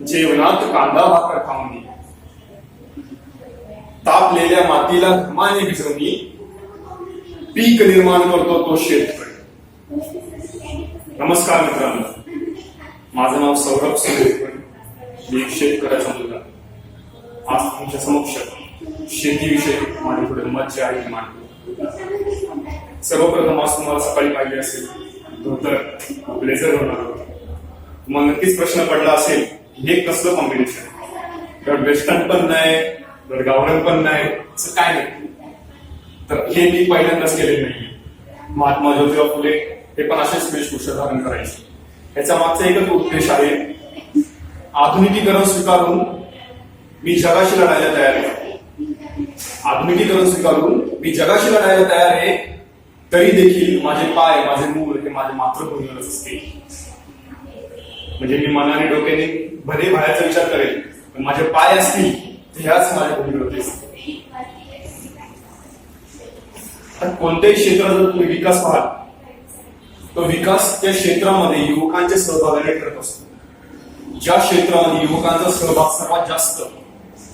जेवणात कांदा भाकर खाऊनी तापलेल्या मातीला घमाने भिजवणी पीक निर्माण करतो तो शेतकरी. नमस्कार मित्रांनो. माझं नाव सौरभ सुरेकर मी एक शेतकऱ्याचा मुलगा. आज तुमच्या समक्ष शेतीविषयी माझी पुढे मत जे आहे ते मांडतो सर्वप्रथम आज तुम्हाला सकाळी पाहिजे असेल धोतर ब्लेझर होणार तुम्हाला नक्कीच प्रश्न पडला असेल हे कसलं कॉम्बिनेशन तर वेस्टर्न पण नाही तर गावरण पण नाही असं काय नाही. तर हे मी पहिल्यांदाच केलेलं नाही महात्मा ज्योतिराव फुले हे पण असेच वेशभूषा धारण करायचे. याचा मागचा एकच उद्देश आहे आधुनिकीकरण स्वीकारून मी जगाशी लढायला तयार आहे. आधुनिकीकरण स्वीकारून मी जगाशी लढायला तयार आहे तरी देखील माझे पाय माझे मूळ हे माझे मातृभूमीवरच असते म्हणजे मी मनाने डोक्याने भले बाहेरचा विचार करेल पण माझे पाय असतील तर ह्याच माझ्या भूमीवरती होते. कोणत्याही क्षेत्रात जर तुम्ही विकास पाहाल तो विकास त्या क्षेत्रामध्ये युवकांच्या सहभागाने ठरत असतो. ज्या क्षेत्रामध्ये युवकांचा सहभाग सर्वात जास्त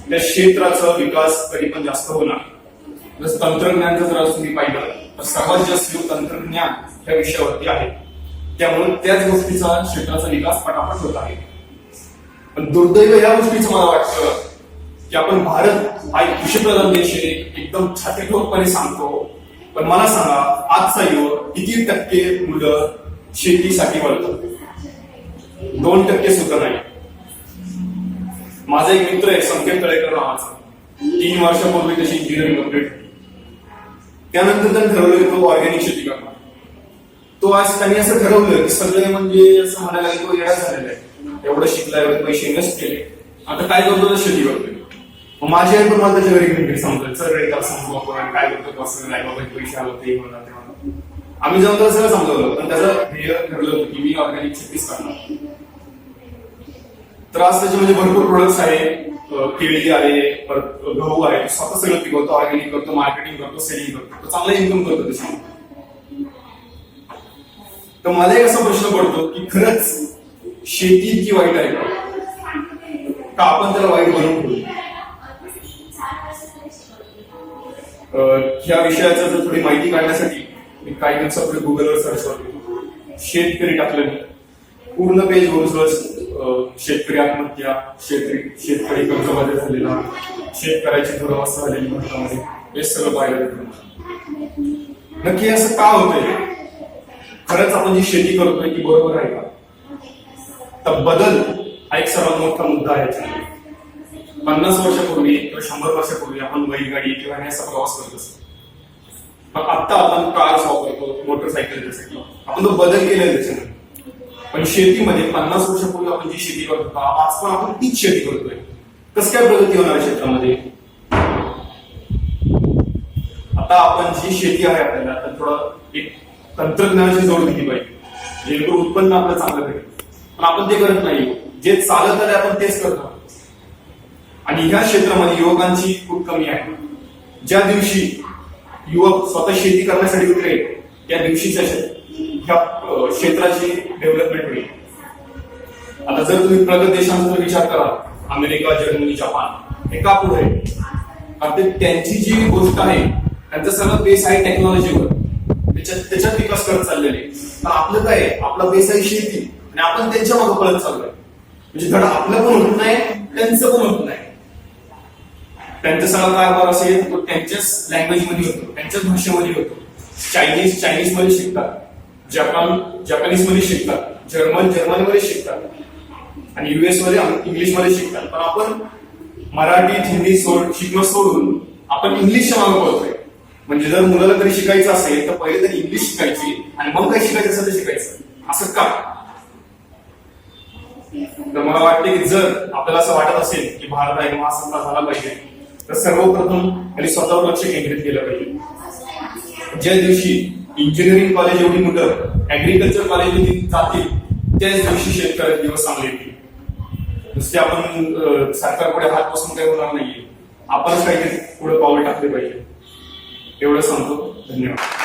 त्या क्षेत्राचा विकास कधी पण जास्त होणार जसं तंत्रज्ञानचं जर तुम्ही पाहिलं तर सर्वात जास्त तंत्रज्ञान या विषयावरती आहे. त्यामुळे त्याच गोष्टीचा क्षेत्राचा विकास पटापट होत आहे. पण दुर्दैव या गोष्टीचं मला वाटतं की आपण भारत हा एक कृषीप्रधान देश आहे एकदम छातीठोकपणे सांगतो. पण मला सांगा आजचा युवक किती टक्के मुलं शेतीसाठी वळतात? दोन टक्के सुद्धा नाही. माझा एक मित्र आहे संकेत तळेकर नावाचा. तीन वर्षापूर्वी त्याची इंजिनिअरिंग कंप्लीट त्यानंतर त्यांनी ठरवलं की तो ऑर्गॅनिक शेती करणार. तो आज त्यांनी असं ठरवलं की सगळे म्हणजे असं म्हणायला लागले तो येडा झालेला आहे. एवढं शिकला एवढे पैसे इन्व्हेस्ट केले. आता काय करतो तर शेती करतोय? मग माझी आई पण मला त्याच्या घरी क्रिकेट सांगतोय सर रे त्याला समजू आपण. काय करतो कसं नाही बाबा पैसे आलं ते म्हणा ते म्हणा आम्ही जाऊन त्याला सगळं समजवलं. पण त्याचं ध्येय ठरलं होतं की मी ऑर्गॅनिक शेतीच करणार. तर आज त्याच्यामध्ये म्हणजे भरपूर प्रोडक्ट्स आहे. केळी आहे परत गहू आहे. स्वतः सगळं पिकवतो ऑर्गॅनिक करतो मार्केटिंग करतो सेलिंग करतो. चांगला इन्कम करतो त्याच्यामध्ये. तर मला एक असा प्रश्न पडतो की खरंच शेती इतकी वाईट आहे का? आपण त्याला वाईट बनवून ह्या विषयाचं जर थोडी माहिती काढण्यासाठी मी काही दिवसापूर्वी गुगलवर सर्च करतो शेतकरी टाकलं मी. पूर्ण पेज घोषवलं शेतकरी आत्महत्या शेतकरी शेतकरी कर्जबाधित झालेला शेतकऱ्याची दुरावस्था झालेली भारतामध्ये हे सगळं पाहिलं नक्की असं का होतंय? खरंच आपण जी शेती करतोय ती बरोबर आहे का? तर बदल हा एक सर्वात मोठा मुद्दा आहे पन्नास वर्षापूर्वी किंवा शंभर वर्षापूर्वी आपण बैलगाडी किंवा हे प्रवास करत असतो. पण आता आपण कार्स वापरतो मोटरसायकल त्यासाठी आपण तो बदल केला त्याच्यामध्ये. पण शेतीमध्ये पन्नास वर्षापूर्वी आपण जी शेती करत होतो आज पण आपण तीच शेती करतोय कसं काय प्रगती होणार क्षेत्रामध्ये? आता आपण जी शेती आहे आपल्याला तर थोडं एक तंत्रज्ञानाची जोड दिली पाहिजे. जेणेकरून उत्पन्न आपलं चांगलं भेटेल. पण आपण ते करत नाही. जे चालत आले आपण तेच करतो आणि ह्या क्षेत्रामध्ये युवकांची खूप कमी आहे. ज्या दिवशी युवक स्वतः शेती करण्यासाठी उतरेल त्या दिवशीच्या ह्या क्षेत्राची डेव्हलपमेंट होईल. आता जर तुम्ही प्रगत देशांचा विचार करा अमेरिका जर्मनी जपान हे का पुढे? आहे? कारण ते त्यांची जी गोष्ट आहे त्यांचं सगळं बेस आहे टेक्नॉलॉजीवर त्याच्यात त्याच्यात विकास करत चाललेले पण आपलं काय आहे? आपला व्यवसाय शेती. आणि आपण त्यांच्या मागे पळत चाललोय. म्हणजे धडा आपलं पण होत नाही त्यांचं पण होत नाही. त्यांचा सगळा कारभार असेल तो त्यांच्याच लँग्वेजमध्ये होतो त्यांच्याच भाषेमध्ये होतो. चायनीज चायनीजमध्ये शिकतात. जपान जपानीजमध्ये शिकतात. जर्मन जर्मनी मध्ये शिकतात. आणि युएसमध्ये इंग्लिशमध्ये शिकतात. पण आपण मराठी हिंदी सोड शिकणं सोडून आपण इंग्लिशच्या मागे पळतोय. म्हणजे जर मुलाला तरी शिकायचं असेल तर पहिले तरी इंग्लिश शिकायची आणि मग काय शिकायचं असेल तर शिकायचं. असं का? तर मला वाटते की जर आपल्याला असं वाटत असेल की भारत हा एक महासत्ता झाला पाहिजे तर सर्वप्रथम त्यांनी स्वतःवर लक्ष केंद्रित केलं पाहिजे. ज्या दिवशी इंजिनिअरिंग कॉलेज एवढी मुलं ऍग्रिकल्चर कॉलेज जातील त्याच दिवशी शेतकऱ्याचे दिवस चांगले येतील. नुसते आपण सरकार सरकारपुढे हात बसून काही होणार नाहीये. आपणच काहीतरी पुढे पाऊल टाकले पाहिजे. एवढं सांगतो धन्यवाद